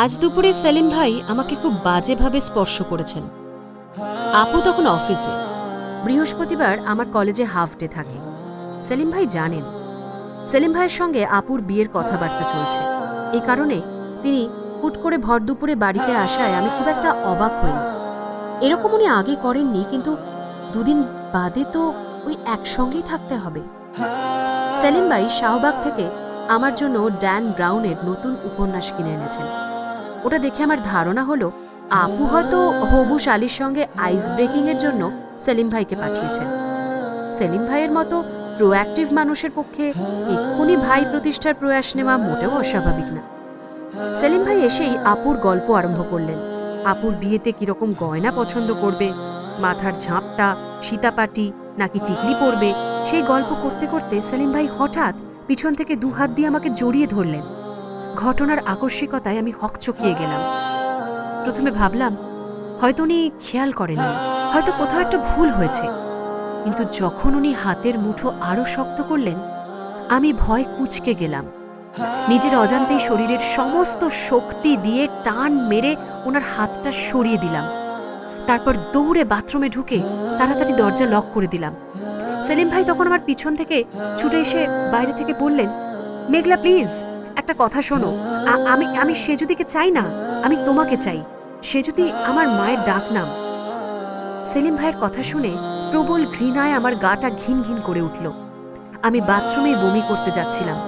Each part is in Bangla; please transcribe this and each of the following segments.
আজ দুপুরে সেলিম ভাই আমাকে খুব বাজেভাবে স্পর্শ করেছেন। আপু তখন অফিসে। বৃহস্পতিবার আমার কলেজে হাফ ডে থাকে। সেলিম ভাই জানেন। সেলিম ভাইয়ের সঙ্গে আপুর বিয়ের কথাবার্তা চলছে। এই কারণে তিনি হুট করে ভর দুপুরে বাড়িতে আসায় আমি খুব একটা অবাক হইনি। এরকম উনি আগে করেননি, কিন্তু দুদিন বাদে তো ওই একসঙ্গেই থাকতে হবে। সেলিম ভাই শাহবাগ থেকে আমার জন্য ড্যান ব্রাউনের নতুন উপন্যাস কিনে এনেছেন। ওটা দেখে আমার ধারণা হলো, আপু হয়তো হবু শালির সঙ্গে আইস ব্রেকিং এর জন্য সেলিম ভাইকে পাঠিয়েছেন। সেলিম ভাইয়ের মতো প্রোঅ্যাক্টিভ মানুষের পক্ষে এক্ষুনি ভাই প্রতিষ্ঠার প্রয়াস নেওয়া মোটেও অস্বাভাবিক না। সেলিম ভাই এসেই আপুর গল্প আরম্ভ করলেন। আপুর বিয়েতে কীরকম গয়না পছন্দ করবে, মাথার ঝাঁপটা, সীতাপাটি নাকি টিকলি পরবে, সেই গল্প করতে করতে সেলিম ভাই হঠাৎ পিছন থেকে দু হাত দিয়ে আমাকে জড়িয়ে ধরলেন। ঘটনার আকস্মিকতায় আমি হকচকিয়ে গেলাম। প্রথমে ভাবলাম, হয়তো উনি খেয়াল করেননি, হয়তো কোথাও একটা ভুল হয়েছে। কিন্তু যখন উনি হাতের মুঠো আরও শক্ত করলেন, আমি ভয় কুঁচকে গেলাম। নিজের অজান্তেই শরীরের সমস্ত শক্তি দিয়ে টান মেরে ওনার হাতটা সরিয়ে দিলাম। তারপর দৌড়ে বাথরুমে ঢুকে তাড়াতাড়ি দরজা লক করে দিলাম। সেলিম ভাই তখন আমার পিছন থেকে ছুটে এসে বাইরে থেকে বললেন, মেঘলা, প্লিজ। একটা কথা শোনো। আমি আমি সেজুদিকে চাই না, আমি তোমাকে চাই। সেজুদি আমার মায়ের ডাক নাম। সেলিম ভাইয়ের কথা শুনে প্রবল ঘৃণায় আমার গাটা ঘিন ঘিন করে উঠল। আমি বাথরুমেই বমি করতে যাচ্ছিলাম।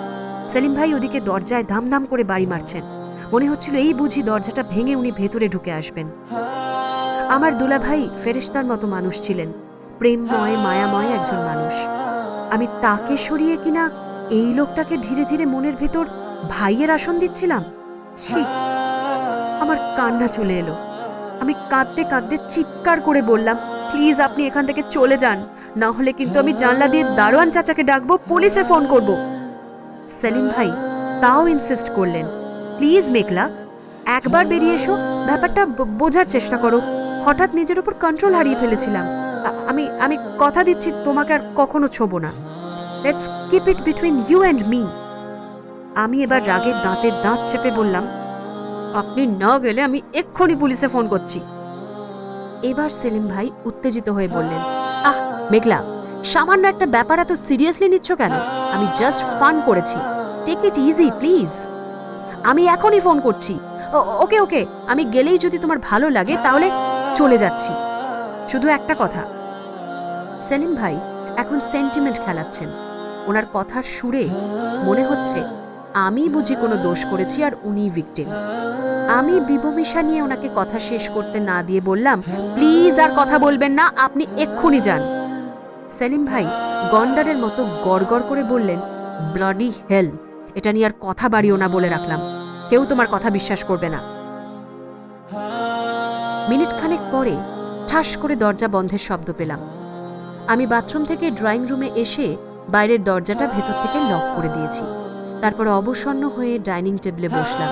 সেলিম ভাই ওদিকে দরজায় ধামধাম করে বাড়ি মারছেন। মনে হচ্ছিল এই বুঝি দরজাটা ভেঙে উনি ভেতরে ঢুকে আসবেন। আমার দুলাভাই ফেরেশতার মতো মানুষ ছিলেন। প্রেমময়, মায়াময় একজন মানুষ। আমি তাকে সরিয়ে কিনা এই লোকটাকে ধীরে ধীরে মনের ভেতর ভাইয়ের আসন দিচ্ছিলাম? ছি, আমার কান্না চলে এলো। আমি কাঁদতে কাঁদতে চিৎকার করে বললাম, প্লিজ আপনি এখান থেকে চলে যান। না হলে কিন্তু আমি জানলা দিয়ে দারোয়ান চাচাকে ডাকবো, পুলিশে ফোন করব। সেলিম ভাই তাও ইনসিস্ট করলেন, প্লিজ মেঘলা, একবার বেরিয়ে এসো। ব্যাপারটা বোঝার চেষ্টা করো। হঠাৎ নিজের উপর কন্ট্রোল হারিয়ে ফেলেছিলাম। আমি আমি কথা দিচ্ছি, তোমাকে আর কখনো ছোবো না। Let's keep it between you and me আমি এবার রাগের দাঁতের দাঁত চেপে বললাম আপনি না গেলে আমি এক্ষুনি পুলিশে ফোন করছি। এবার সেলিম ভাই উত্তেজিত হয়ে বললেন আহ মেঘলা সামান্য একটা ব্যাপার এত সিরিয়াসলি নিচ্ছ কেন? আমি জাস্ট ফান করেছি। টেক ইট ইজি প্লিজ আমি এখনই ফোন করছি। ওকে ওকে আমি গেলেই যদি তোমার ভালো লাগে তাহলে চলে যাচ্ছি। শুধু একটা কথা সেলিম ভাই এখন সেন্টিমেন্ট খেলাচ্ছেন। ওনার কথার সুরে মনে হচ্ছে আমি বুঝি কোনো দোষ করেছি আর উনি ভিকটিম আমি বিবমিশা নিয়ে ওনাকে কথা শেষ করতে না দিয়ে বললাম, প্লিজ আর কথা বলবেন না, আপনি এক্ষুনি যান। সেলিম ভাই গন্ডারের মতো গড়গড় করে বললেন ব্লাডি হেল এটা নিয়ে আর কথা বাড়িও না বলে রাখলাম। কেউ তোমার কথা বিশ্বাস করবে না। মিনিট খানেক পরে ঠাস করে দরজা বন্ধের শব্দ পেলাম। আমি বাথরুম থেকে ড্রয়িং রুমে এসে বাইরের দরজাটা ভেতর থেকে লক করে দিয়েছি। তারপর অবসন্ন হয়ে ডাইনিং টেবিলে বসলাম।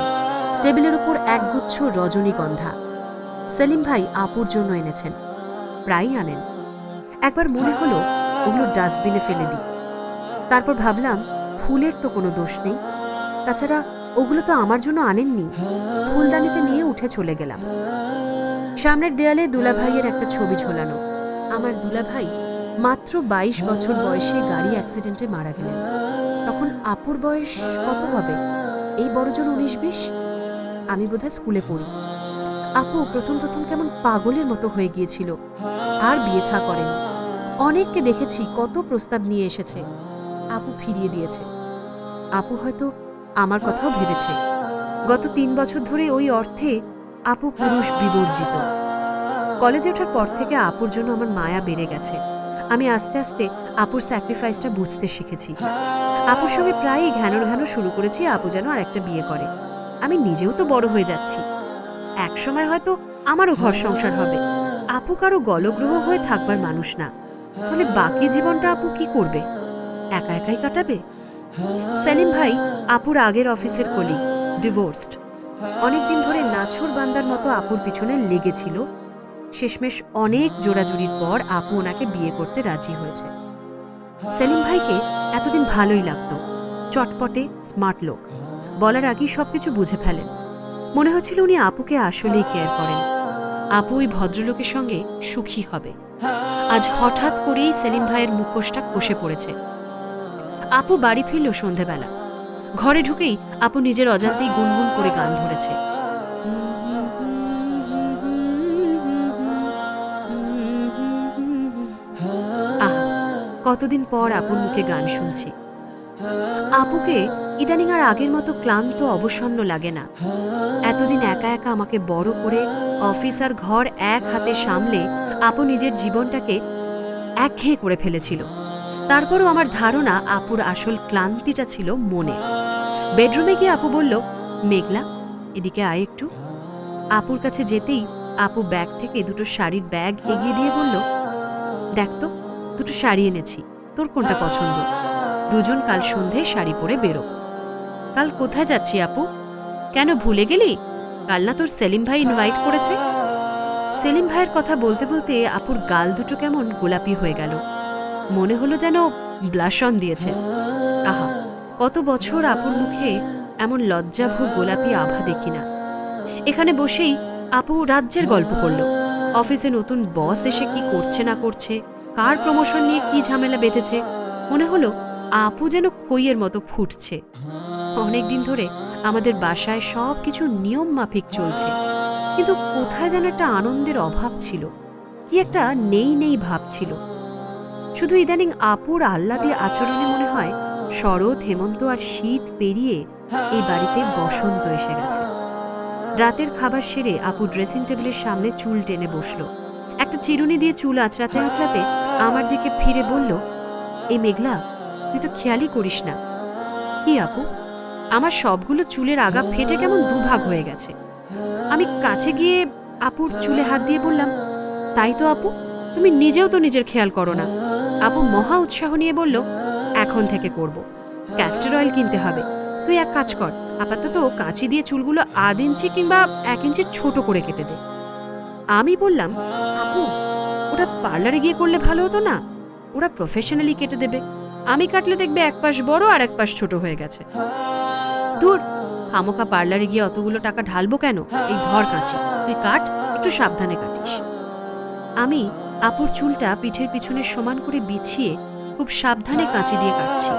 টেবিলের উপর একগুচ্ছ রজনীগন্ধা। সেলিম ভাই আপুর জন্য এনেছেন। প্রায়ই আনেন। একবার মনে হলো, ওগুলো ডাস্টবিনে ফেলে দিই। তারপর ভাবলাম, ফুলের তো কোনো দোষ নেই। তাছাড়া ওগুলো তো আমার জন্য আনেননি। ফুলদানিতে নিয়ে উঠে চলে গেলাম। সামনের দেয়ালে দুলাভাইয়ের একটা ছবি ঝোলানো। আমার দুলাভাই মাত্র বাইশ বছর বয়সে গাড়ি অ্যাক্সিডেন্টে মারা গেলেন। তখন আপুর বয়স কত হবে? এই বড়জন উনিশ বিশ? আমি বোধহয় স্কুলে পড়ি। আপু প্রথম প্রথম কেমন পাগলের মতো হয়ে গিয়েছিল। আর বিয়ে থা করেনি। অনেককে দেখেছি কত প্রস্তাব নিয়ে এসেছে। আপু ফিরিয়ে দিয়েছে। আপু হয়তো আমার কথাও ভেবেছে। গত তিন বছর ধরে ওই অর্থে আপু পুরুষ বিবর্জিত। কলেজে ওঠার পর থেকে আপুর জন্য আমার মায়া বেড়ে গেছে। আমি আস্তে আস্তে আপুর স্যাক্রিফাইসটা বুঝতে শিখেছি। আপুর সঙ্গে প্রায়ই ঘ্যানো ঘ্যানো শুরু করেছি, আপু যেন আর একটা বিয়ে করে। আমি নিজেও তো বড় হয়ে যাচ্ছি। এক সময় হয়তো আমারও ঘর সংসার হবে। আপু কারও গলগ্রহ হয়ে থাকবার মানুষ না। তাহলে বাকি জীবনটা আপু কি করবে? একা একাই কাটাবে? সেলিম ভাই, আপুর আগের অফিসের কলিগ ডিভোর্সড অনেকদিন ধরে নাছর বান্দার মতো আপুর পিছনে লেগেছিল। শেষমেশ অনেক জোড়াজুড়ির পর আপু ওনাকে বিয়ে করতে রাজি হয়েছে। সেলিম ভাইকে এতদিন ভালোই লাগতো। চটপটে, স্মার্ট লোক। বলার আগেই সবকিছু বুঝে ফেলেন। মনে হচ্ছিল উনি আপুকে আসলেই কেয়ার করেন। আপু ওই ভদ্রলোকের সঙ্গে সুখী হবে। আজ হঠাৎ করেই সেলিম ভাইয়ের মুখোশটা কষে পড়েছে। আপু বাড়ি ফিরল সন্ধেবেলা। ঘরে ঢুকেই আপু নিজের অজান্তেই গুনগুন করে গান ধরেছে। কতদিন পর আপুর মুখে গান শুনছি। আপুকে ইদানিং আর আগের মতো ক্লান্ত, অবসন্ন লাগে না। এতদিন একা একা আমাকে বড় করে অফিস আর ঘর এক হাতে সামলে আপু নিজের জীবনটাকে একঘেয়ে করে ফেলেছিল। তারপরও আমার ধারণা আপুর আসল ক্লান্তিটা ছিল মনে। বেডরুমে গিয়ে আপু বলল, মেঘলা, এদিকে আয় একটু। আপুর কাছে যেতেই আপু ব্যাগ থেকে দুটো শাড়ির ব্যাগ এগিয়ে দিয়ে বলল, দেখ তো। দুটো শাড়ি এনেছি। তোর কোনটা পছন্দ? দুজন কাল সন্ধ্যায় শাড়ি পরে বেরো। কাল কোথায় যাচ্ছি আপু? কেন ভুলে গেলি? কাল না তোর সেলিম ভাই ইনভাইট করেছে? সেলিম ভাইয়ের কথা বলতে বলতে আপুর গাল দুটো কেমন গোলাপি হয়ে গেল। মনে হলো যেন ব্লাশন দিয়েছে। আহা, কত বছর আপুর মুখে এমন লজ্জাভু গোলাপি আভা দেখি না। এখানে বসেই আপু রাজ্যের গল্প করল। অফিসে নতুন বস এসে কি করছে না করছে কার প্রমোশন নিয়ে কি ঝামেলা বেঁধেছে? মনে হলো আপু যেন খইয়ের মতো ফুটছে। অনেকদিন ধরে আমাদের বাসায় সব কিছু নিয়ম মাফিক চলছে। কিন্তু কোথায় যেন একটা আনন্দের অভাব ছিল। কি একটা নেই নেই ভাব ছিল। শুধু ইদানিং আপুর আহ্লাদি আচরণে মনে হয় শরৎ, হেমন্ত আর শীত পেরিয়ে এই বাড়িতে বসন্ত এসে গেছে। রাতের খাবার সেরে আপু ড্রেসিং টেবিলের সামনে চুল টেনে বসল। একটা চিরুনি দিয়ে চুল আঁচড়াতে আঁচড়াতে আমার দিকে ফিরে বলল, এই মেঘলা, তুই তো খেয়ালই করিস না। কি আপু, আমার সবগুলো চুলের আগা ফেটে কেমন দুভাগ হয়ে গেছে। আমি কাছে গিয়ে আপুর চুলে হাত দিয়ে বললাম, তাই তো আপু, তুমি নিজেও তো নিজের খেয়াল করো না। আপু মহা উৎসাহ নিয়ে বলল, এখন থেকে করব। ক্যাস্টার অয়েল কিনতে হবে। তুই এক কাজ কর, আপাতত কাঁচি দিয়ে চুলগুলো আধ ইঞ্চি কিংবা এক ইঞ্চি ছোট করে কেটে দে। আমি বললাম, আপু ওটা পার্লারে গিয়ে করলে ভালো হতো না। ওরা প্রফেশনালি কেটে দেবে। আমি কাটলে দেখবে এক পাশ বড় আর এক পাশ ছোট হয়ে গেছে। ধুর খামোকা পার্লারে গিয়ে অতগুলো টাকা ঢালবো কেন? এই ধর কাঁচি, তুই কাট, একটু সাবধানে কাটিস। আমি আপুর চুলটা পিঠের পিছনে সমান করে বিছিয়ে খুব সাবধানে কাঁচি দিয়ে কাটছি।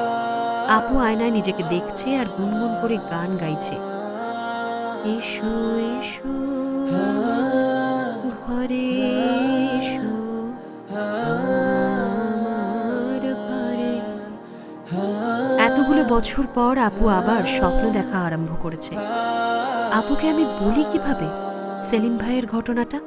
আপু আয়নায় নিজেকে দেখছে আর গুনগুন করে গান গাইছে। এসো এসো, ঘরে এসো। এতগুলো বছর পর আপু আবার স্বপ্ন দেখা আরম্ভ করেছে। আপুকে আমি বলি কীভাবে? সেলিম ভাইয়ের ঘটনাটা?